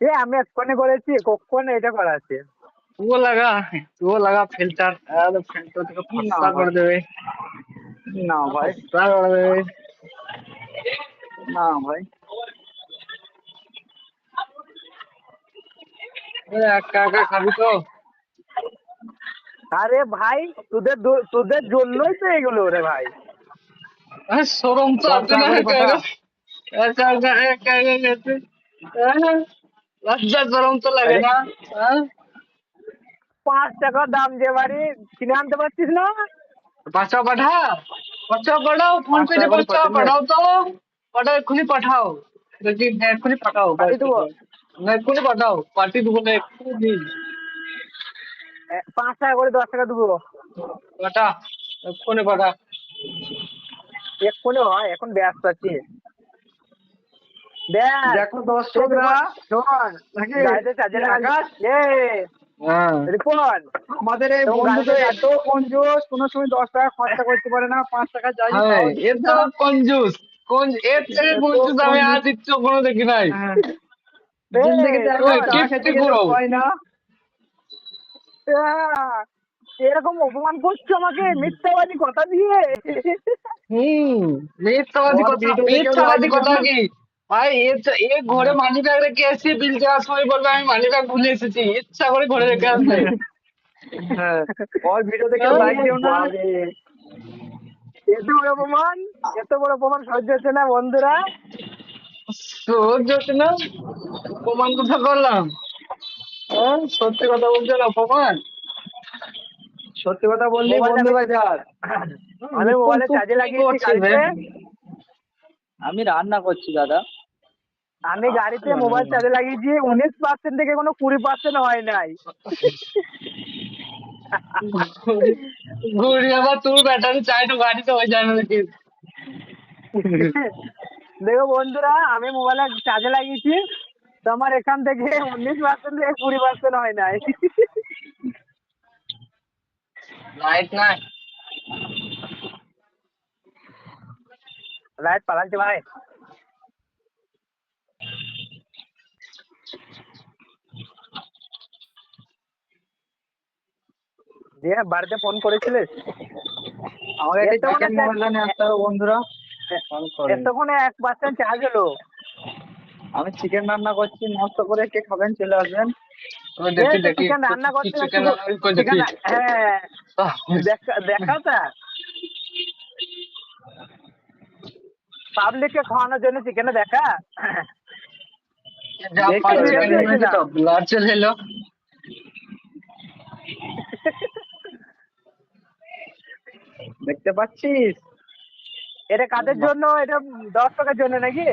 এ আমি এক্ষুনি করেছি কখন এটা করা আছে वो लगा वो लगा फिल्टर अरे फिल्टर तो फस्सा कर देवे না ভাই फस्सा कर देवे না ভাই अरे একা একা খাবি তো আরে ভাই তোদের দো- তোদের জন্যই তো এগুলো রে ভাই আরে শরম তো আছে না হ্যাঁ? লজ্জা শরম তো লাগে না? পাঁচ টাকা দাম যে বাড়ি কিনে আনতে পারছিস না পাঁচটা পাঠা পাঁচটা পাঠাও ফোন পে পাঁচটা করে পাঁচটা পাঠানো। পাঠাও তো পাঠাও এক্ষুনি পাঠাও দেখি এক্ষুনি পাঠাও পাঠিয়ে দেবো। না এক্ষুনি পাঠাও পার্টি দেবো না এক্ষুনি পাঁচ টাকা করে দশ টাকা দেবো পাঠা এক্ষুনি পাঠা এক্ষুনি হয় এখন ব্যস্ত আছি দেখ দর্শকরা হ্যাঁ। রিপন। আমাদের এই বন্ধুদের এত কঞ্জুস কোনো সময় দশ টাকা খরচা করতে পারে না পাঁচ টাকা যাই হ্যাঁ, পাওয়া এ তো কঞ্জুস কোন এর থেকে কঞ্জুস আমি কঞ্জুস। আজ ইচ্ছে কোনো দেখি নাই। হ্যাঁ। হয় এরকম অপমান করছ আমাকে? মিথ্যাবাদী কথা দিয়ে। হুম মিথ্যাবাদী কথা মিথ্যাবাদী কথা কি? ভাই এ ঘরে মানি ব্যাগ রেখে এসে বিল দেওয়ার সময় বলবে আমি মানি ব্যাগ ভুলে এসেছি। ইচ্ছা করে ঘরে রেখে আসবে। হ্যাঁ ওর ভিডিও দেখে লাইক দিও না। এত বড় অপমান এত বড় অপমান সহ্য হচ্ছে না বন্ধুরা। সহ্য হচ্ছে না? অপমান কথা করলাম হ্যাঁ সত্যি কথা বলছে না অপমান? সত্যি কথা বললি বন্ধু বাজার। আমি মোবাইলে চার্জে লাগিয়েছি আমি রান্না করছি দাদা। আমি গাড়িতে মোবাইল চার্জে লাগিয়েছি উনিশ পার্সেন্ট থেকে কোনো কুড়ি পার্সেন্ট হয় নাই। ঘুরি আবার তোর ব্যাটারি চাই তো গাড়িতে হয়ে যায় না দেখো বন্ধুরা আমি মোবাইলে চার্জে লাগিয়েছি তো আমার এখান থেকে উনিশ পার্সেন্ট থেকে কুড়ি পার্সেন্ট হয় নাই। লাইট নাই? লাইট পালাচ্ছে ভাই। দিয়ে বাড়িতে ফোন করেছিলিস? আমাকে একটা এত মোবাইল নিয়ে আসতে হবে বন্ধুরা। এতক্ষণে এক পার্সেন্ট চার্জ হলো। আমি চিকেন রান্না করছি নষ্ট করে কে খাবেন চলে আসবেন। চিকেন রান্না চিকেন হ্যাঁ দেখা দেখা তা। পাবলিককে খাওয়ানোর জন্য চিকেনে দেখা। চলে এলো। দেখতে পাচ্ছিস? এটা কাদের জন্য? এটা দশ টাকার জন্য নাকি?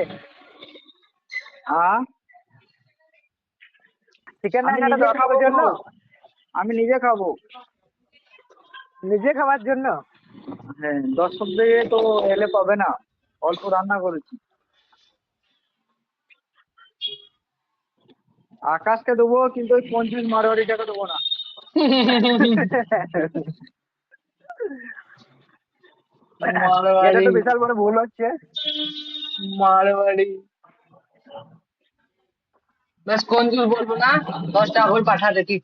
চিকেন আমি রান্নাটা নিজে দশ খাব টাকার জন্য আমি নিজে খাব। নিজে খাওয়ার জন্য? হ্যাঁ দর্শক থেকে তো এলে পাবে না। অল্প রান্না করেছি। আকাশকে দেবো কিন্তু ওই পঞ্চাশ মারোয়ারিটাকে দেবো না। এটা তো মারবাড়ি বিশাল বড় ভুল হচ্ছে। মারবাড়ি। বেশ কঞ্জুস বলব না? দশ টাকা পাঠা দেখি।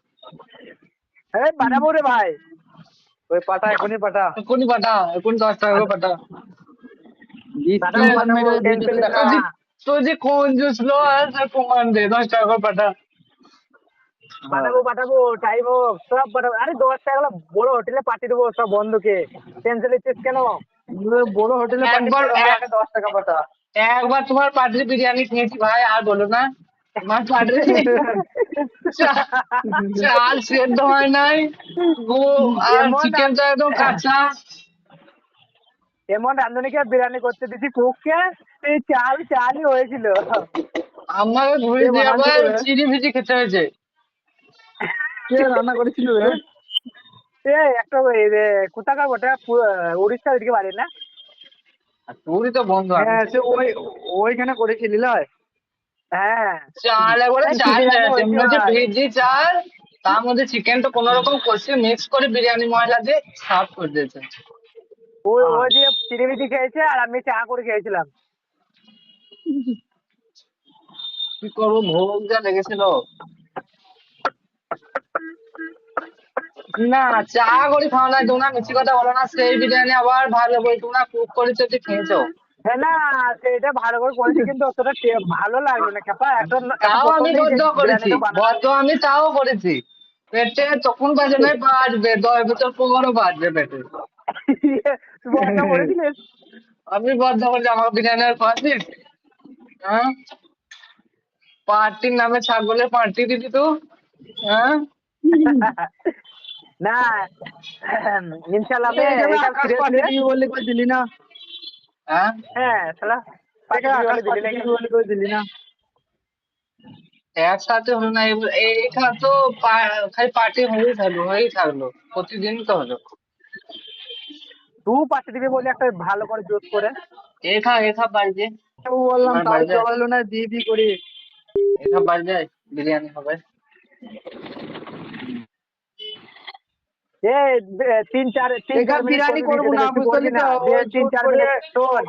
এই পাঠাবো রে ভাই। ওই পাটা এখনই পাঠা। এখন দশ টাকা করে পাঠা। পাঠাবো, পাঠাবো, tension নিস না। তো যে কঞ্জুস লো আর প্রমাণ দে দশ টাকা করে পাঠা। পাঠাবো পাঠাবো টাইম হোক সব পাঠাবো। আরে দশ টাকা গুলো বড় হোটেলে পাঠিয়ে দেবো সব বন্ধুকে। টেনশন নিচ্ছিস কেন? বড় হোটেলে একবার দশ টাকা পাঠা। একবার তোমার পাটির বিরিয়ানি খেয়েছি ভাই আর বলো না। তোমার পাটির চাল সেদ্ধ হয় নাই। গো আর চিকেনটা একদম কাঁচা। এমন রাঁধুনিকে বিরিয়ানি করতে দিছি কুককে এই চাল চালই হয়েছিল। আমাকে ঘুরে দিয়ে আবার। চিনি ভিজি খেতে হয়েছে। কে রান্না করেছিল রে। এ একটা ওই রে, কোথাকার ওটা উড়িষ্যার ওইদিকে বাড়ি না? আর তো বন্ধু হ্যাঁ সে ওই ওইখানে হ্যাঁ। চাল একবারে চাল। ভেজি চাল তার মধ্যে চিকেন তো কোন রকম কষে মিক্স করে বিরিয়ানি দিয়ে সার্ভ করে দিয়েছে। ওই যে খেয়েছে আর আমি চা করে খেয়েছিলাম। কি করব ভোগ যা লেগেছিল। না চা করে খাওয়া নাই তোমরা মিষ্টি কথা বলো না সেই বিরিয়ানি আবার ভালো করে তোমরা কুক করেছ যে খেয়েছো। হ্যাঁ না সেটা ভালো করে করেছি কিন্তু অতটা ভালো লাগল না কাপা এখন তাও আমি বদ্ধ করেছি বদ্ধ আমি তাও করেছি। পেটে তখন বাজে নাই বাজবে দশ বছর পরও বাজবে পেটে। আমি বদ্ধ করেছি আমার বিরিয়ানি আর খাওয়াচ্ছিস? হ্যাঁ? পার্টির নামে ছাগলের পার্টি দিবি তো? হ্যাঁ? না আমি বলে কই দিলি না? হ্যাঁ? হ্যাঁ শালা দিলি না? একসাথে হলো না এখানে তো খালি পার্টি হয়েই থাকল হয়েই থাকল। প্রতিদিন তো হলো। তুই পার্টি দিবি বলে একটা ভালো করে জোর করে। এখা এখা বাড়ছে ও বললাম বাড়িতে- চলাইলো না দিয়ে দি করি। এখা বাড়ছে বিরিয়ানি হবে এ বে- তিন চার তিন এখানে চার মিনিট বিরিয়ানি করে করব দিবি, না একটু বুঝতে বলবি না, তো দিয়ে তিন চার মিনিট শোন